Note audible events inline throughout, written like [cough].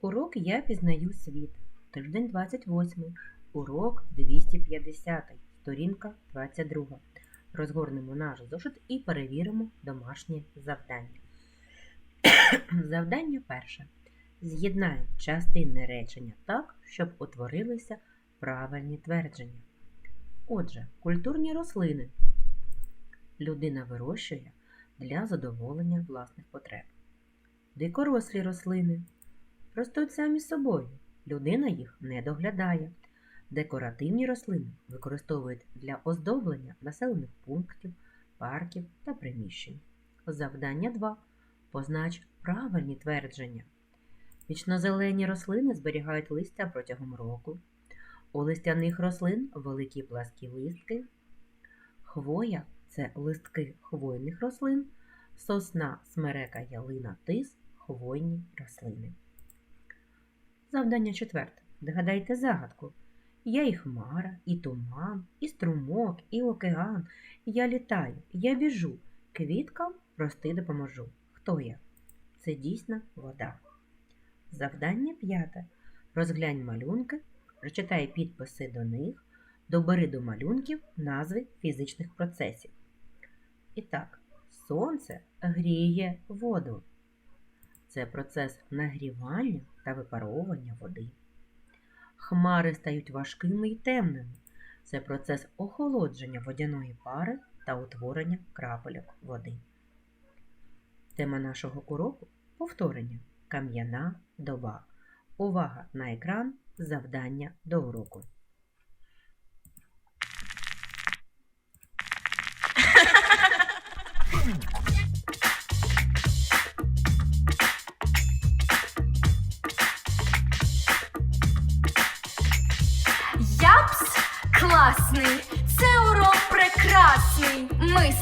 Урок Я пізнаю світ. Тиждень 28. Урок 250. Сторінка 22. Розгорнемо наш зошит і перевіримо домашнє завдання. [coughs] Завдання перше. З'єднай частини речення так, щоб утворилися правильні твердження. Отже, культурні рослини людина вирощує для задоволення власних потреб. Дикорослі рослини ростуть самі собою. Людина їх не доглядає. Декоративні рослини використовують для оздоблення населених пунктів, парків та приміщень. Завдання 2. Познач правильні твердження. Вічнозелені рослини зберігають листя протягом року. У листяних рослин великі пласкі листки. Хвоя це листки хвойних рослин. Сосна, смерека, ялина, тис хвойні рослини. Завдання четверте. Догадайте загадку. Я і хмара, і туман, і струмок, і океан. Я літаю, я біжу, квіткам рости допоможу. Хто я? Це дійсно вода. Завдання п'яте. Розглянь малюнки, прочитай підписи до них, добери до малюнків назви фізичних процесів. І так, сонце гріє воду. Це процес нагрівання та випаровування води. Хмари стають важкими і темними. Це процес охолодження водяної пари та утворення крапельок води. Тема нашого уроку повторення. Кам'яна доба. Увага на екран. Завдання до уроку.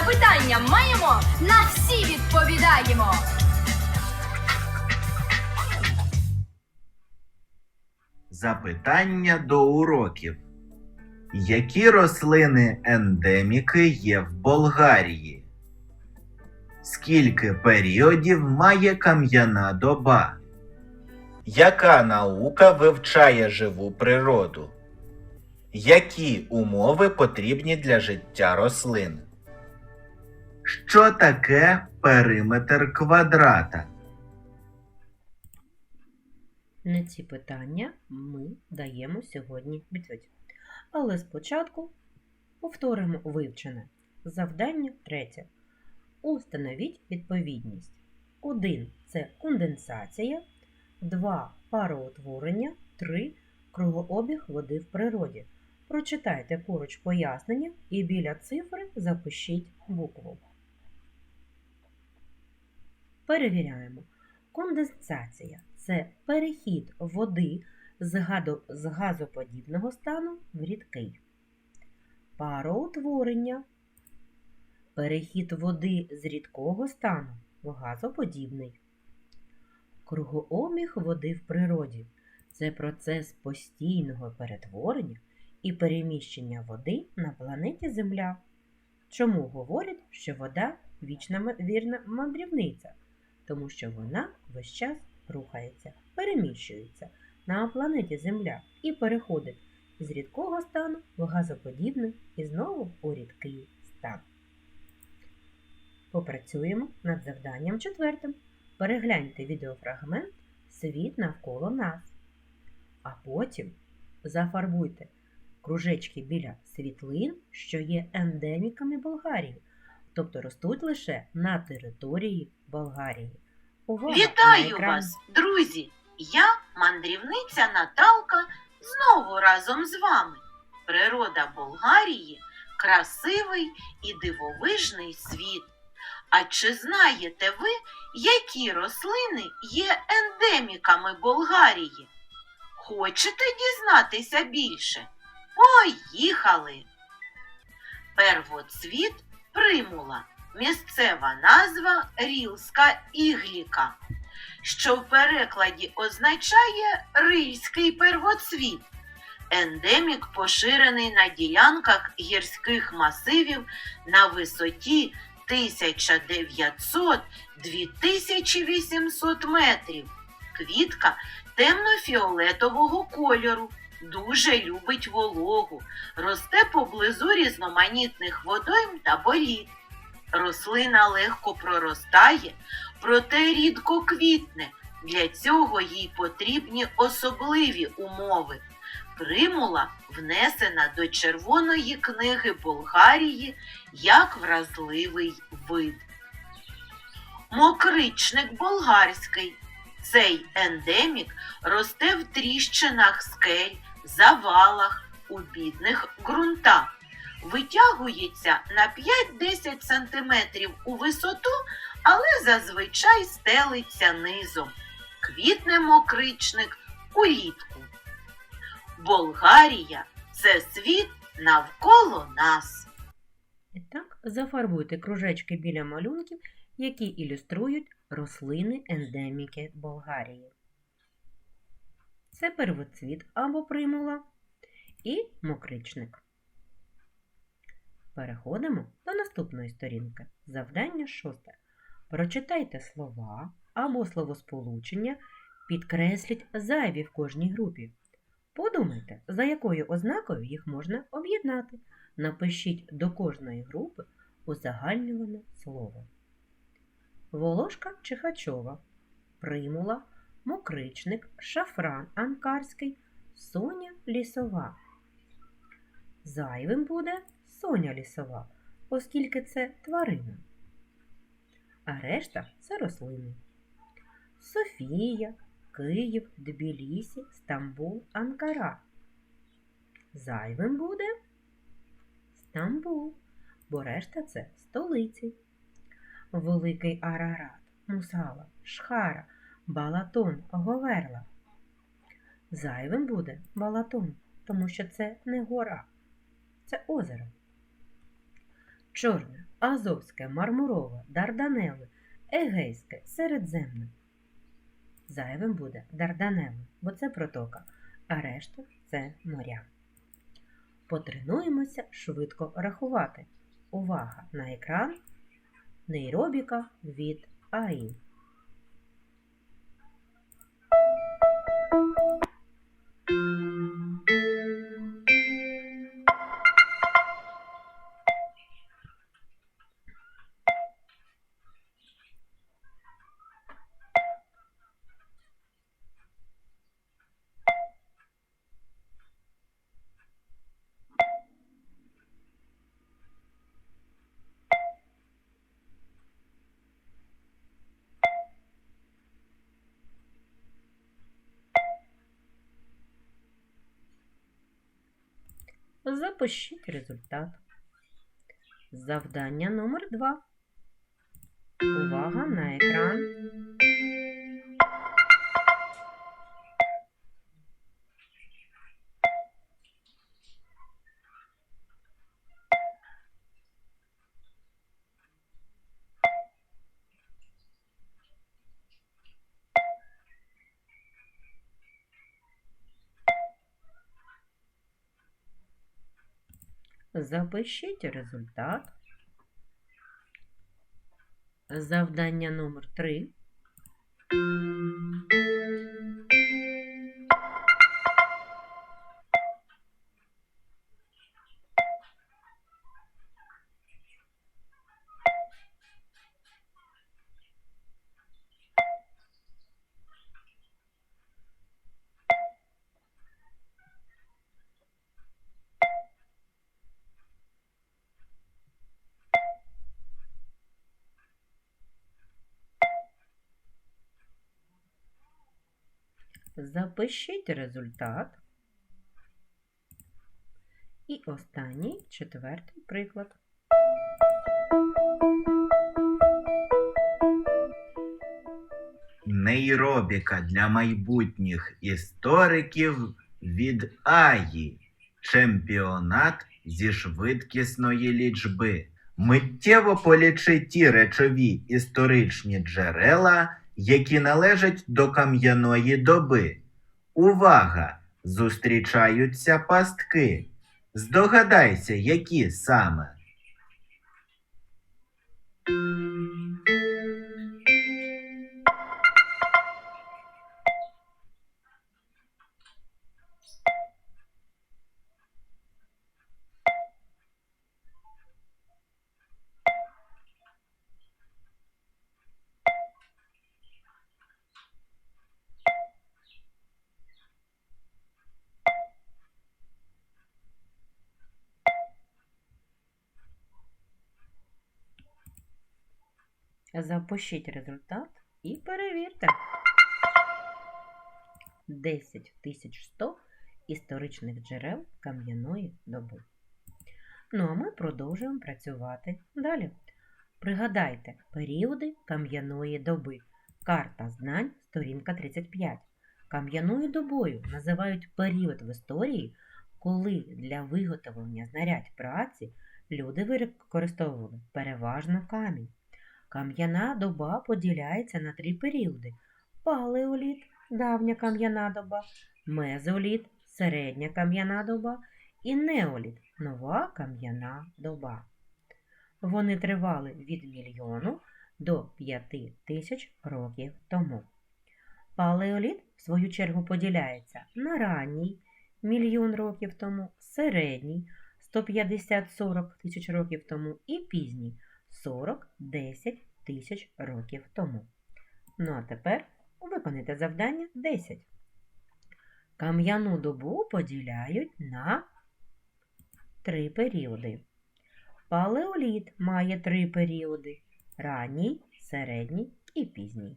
Запитання маємо, на всі відповідаємо. Запитання до уроків. Які рослини ендеміки є в Болгарії? Скільки періодів має кам'яна доба? Яка наука вивчає живу природу? Які умови потрібні для життя рослин? Що таке периметр квадрата? На ці питання ми даємо сьогодні відповідь. Але спочатку повторимо вивчене. Завдання третє. Установіть відповідність. 1 це конденсація, 2 пароутворення, 3 кругообіг води в природі. Прочитайте поруч пояснення і біля цифри запишіть букву. Перевіряємо. Конденсація це перехід води з, газоподібного стану в рідкий. Пароутворення перехід води з рідкого стану в газоподібний. Кругообіг води в природі це процес постійного перетворення і переміщення води на планеті Земля. Чому говорять, що вода вічна вірна мандрівниця? Тому що вона весь час рухається, переміщується на планеті Земля і переходить з рідкого стану в газоподібний і знову у рідкий стан. Попрацюємо над завданням четвертим. Перегляньте відеофрагмент Світ навколо нас. А потім зафарбуйте кружечки біля світлин, що є ендеміками Болгарії, тобто ростуть лише на території Болгарії. Увага Вітаю вас, друзі! Я мандрівниця Наталка знову разом з вами. Природа Болгарії красивий і дивовижний світ. А чи знаєте ви, які рослини є ендеміками Болгарії? Хочете дізнатися більше? Поїхали! Первоцвіт примула. Місцева назва Рілська ігліка, що в перекладі означає рильський первоцвіт. Ендемік поширений на ділянках гірських масивів на висоті 1900-2800 метрів. Квітка темно-фіолетового кольору, дуже любить вологу, росте поблизу різноманітних водойм та боліт. Рослина легко проростає, проте рідко квітне. Для цього їй потрібні особливі умови. Примула внесена до Червоної книги Болгарії як вразливий вид. Мокричник болгарський. Цей ендемік росте в тріщинах скель, завалах, у бідних ґрунтах. Витягується на 5-10 см у висоту, але зазвичай стелиться низом. Квітне мокричник улітку. Болгарія це світ навколо нас. І так, зафарбуйте кружечки біля малюнків, які ілюструють рослини ендеміки Болгарії. Це первоцвіт або примула і мокричник. Переходимо до наступної сторінки. Завдання шосте. Прочитайте слова або словосполучення, підкресліть зайві в кожній групі. Подумайте, за якою ознакою їх можна об'єднати. Напишіть до кожної групи узагальнюване слово. Волошка Чихачова, примула, мокричник, шафран анкарський, соня лісова. Зайвим буде соня лісова, оскільки це тварина. А решта це рослини. Софія, Київ, Тбілісі, Стамбул, Анкара. Зайвим буде Стамбул, бо решта це столиці. Великий Арарат, Мусала, Шхара, Балатон, Говерла. Зайвим буде Балатон, тому що це не гора, це озеро. Чорне, Азовське, Мармурове, Дарданели, Егейське, Середземне. Зайвим буде Дарданели, бо це протока, а решта це моря. Потренуємося швидко рахувати. Увага на екран. Нейробіка від АІ. Запишіть результат. Завдання номер 2. Увага на екран. Запишіть результат. Завдання номер 3. Запишіть результат. І останній четвертий приклад. нейробіка для майбутніх істориків від Аї. Чемпіонат зі швидкісної лічби. Миттєво полічи ті речові історичні джерела, які належать до кам'яної доби. Увага! Зустрічаються пастки. Здогадайся, які саме. Запишіть результат і перевірте. 10100 історичних джерел кам'яної доби. Ну а ми продовжуємо працювати далі. Пригадайте періоди кам'яної доби. Карта знань, сторінка 35. Кам'яною добою називають період в історії, коли для виготовлення знарядь праці люди використовували переважно камінь. Кам'яна доба поділяється на три періоди: палеоліт, давня кам'яна доба, мезоліт, середня кам'яна доба і неоліт, нова кам'яна доба. Вони тривали від мільйону до п'яти тисяч років тому. Палеоліт, в свою чергу, поділяється на ранній мільйон років тому, середній 150-40 тисяч років тому і пізній 40-10 тисяч років тому. Ну а тепер виконайте завдання 10. Кам'яну добу поділяють на три періоди. Палеоліт має три періоди: ранній, середній і пізній.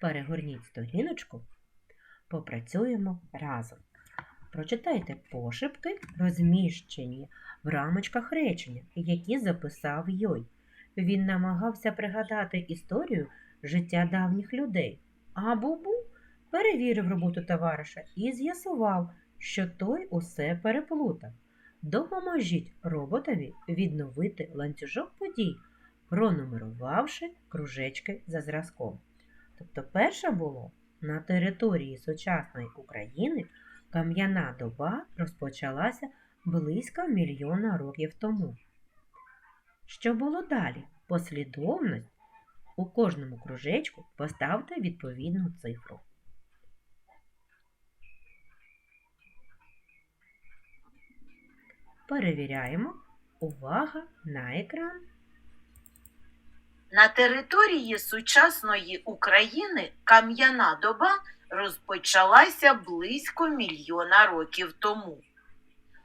Перегорніть сторіночку, попрацюємо разом. Прочитайте пошепки, розміщені в рамочках речення, які записав Йой. Він намагався пригадати історію життя давніх людей, а Бубу перевірив роботу товариша і з'ясував, що той усе переплутав. Допоможіть роботові відновити ланцюжок подій, пронумерувавши кружечки за зразком. Тобто, перше було на території сучасної України кам'яна доба розпочалася близько мільйона років тому. Що було далі? Послідовність у кожному кружечку поставте відповідну цифру. Перевіряємо. Увага на екран. На території сучасної України кам'яна доба розпочалася близько мільйона років тому.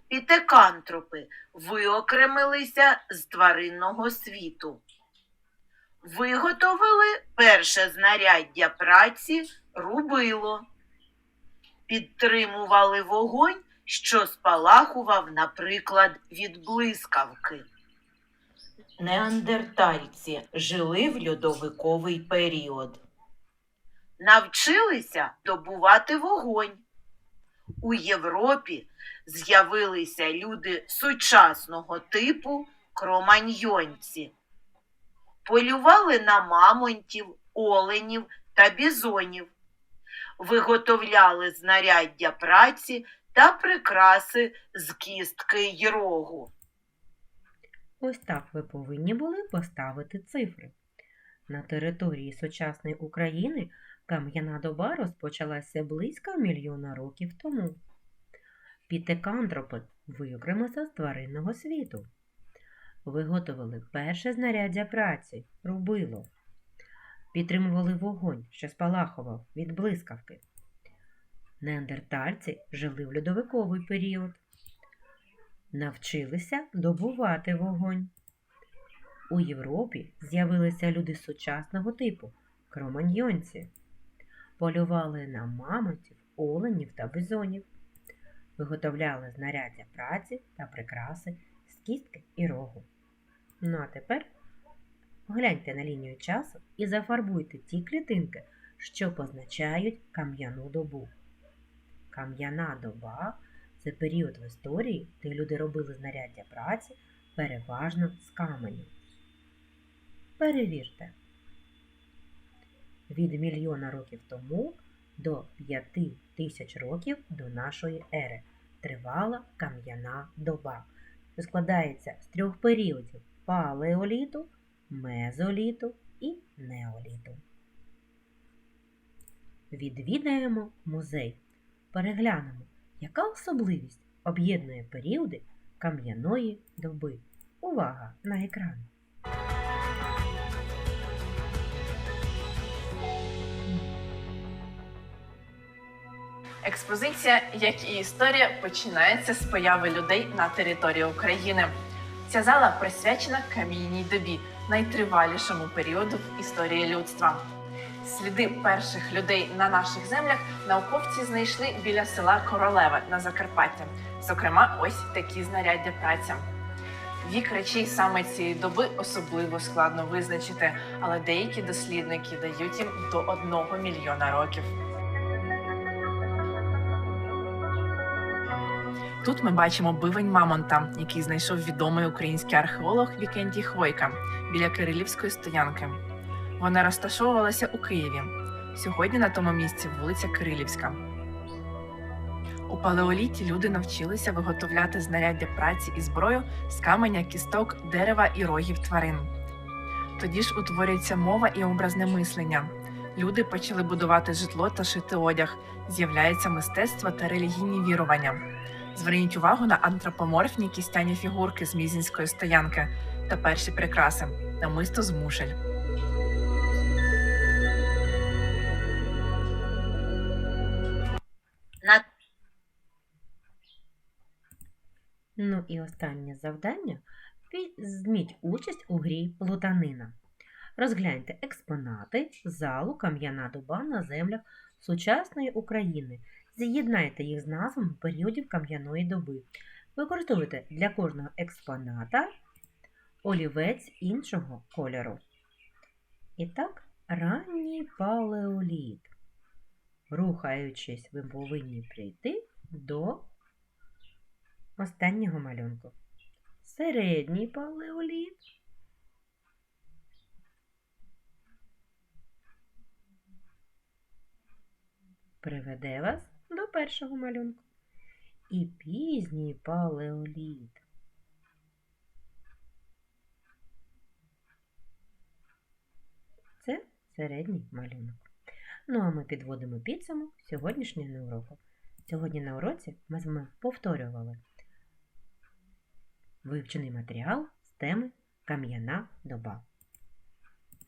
Пітекантропи виокремилися з тваринного світу. Виготовили перше знаряддя праці рубило. Підтримували вогонь, що спалахував, наприклад, від блискавки. Неандертальці жили в льодовиковий період. Навчилися добувати вогонь. У Європі з'явилися люди сучасного типу кроманьйонці. Полювали на мамонтів, оленів та бізонів. Виготовляли знаряддя праці та прикраси з кістки й рогу. Ось так ви повинні були поставити цифри. На території сучасної України кам'яна доба розпочалася близько мільйона років тому. Пітекантропи виокремилися з тваринного світу. Виготовили перше знаряддя праці рубило. Підтримували вогонь, що спалахував від блискавки. Неандертальці жили в льодовиковий період. Навчилися добувати вогонь. У Європі з'явилися люди сучасного типу кроманьйонці. Полювали на мамонтів, оленів та бизонів. Виготовляли знаряддя праці та прикраси з кістки і рогу. Ну а тепер гляньте на лінію часу і зафарбуйте ті клітинки, що позначають кам'яну добу. Кам'яна доба це період в історії, де люди робили знаряддя праці переважно з каменю. Перевірте. Від мільйона років тому до п'яти тисяч років до нашої ери тривала кам'яна доба, що складається з трьох періодів палеоліту, мезоліту і неоліту. Відвідаємо музей. Переглянемо, яка особливість об'єднує періоди кам'яної доби. Увага на екран! Експозиція, як і історія, починається з появи людей на території України. Ця зала присвячена кам'яній добі, найтривалішому періоду в історії людства. Сліди перших людей на наших землях науковці знайшли біля села Королеве на Закарпатті. Зокрема, ось такі знаряддя праця. Вік речей саме цієї доби особливо складно визначити, але деякі дослідники дають їм до одного мільйона років. Тут ми бачимо бивень Мамонта, який знайшов відомий український археолог Вікентій Хвойка біля Кирилівської стоянки. Вона розташовувалася у Києві. Сьогодні на тому місці вулиця Кирилівська. У палеоліті люди навчилися виготовляти знаряддя праці і зброю з каменя, кісток, дерева і рогів тварин. Тоді ж утворюється мова і образне мислення. Люди почали будувати житло та шити одяг, з'являється мистецтво та релігійні вірування. Зверніть увагу на антропоморфні кістяні фігурки з мізінської стоянки та перші прикраси намисто з мушель. Ну і останнє завдання візьміть участь у грі Плутанина. Розгляньте експонати залу Кам'яна доба на землях сучасної України. З'єднайте їх з назвами періодів кам'яної доби. Використовуйте для кожного експоната олівець іншого кольору. І так, ранній палеоліт. Рухаючись, ви повинні прийти до останнього малюнку. Середній палеоліт. Приведе вас до першого малюнку. І пізній палеоліт. Це середній малюнок. Ну а ми підводимо підсумок сьогоднішнього уроку. Сьогодні на уроці ми з вами повторювали вивчений матеріал з теми Кам'яна доба.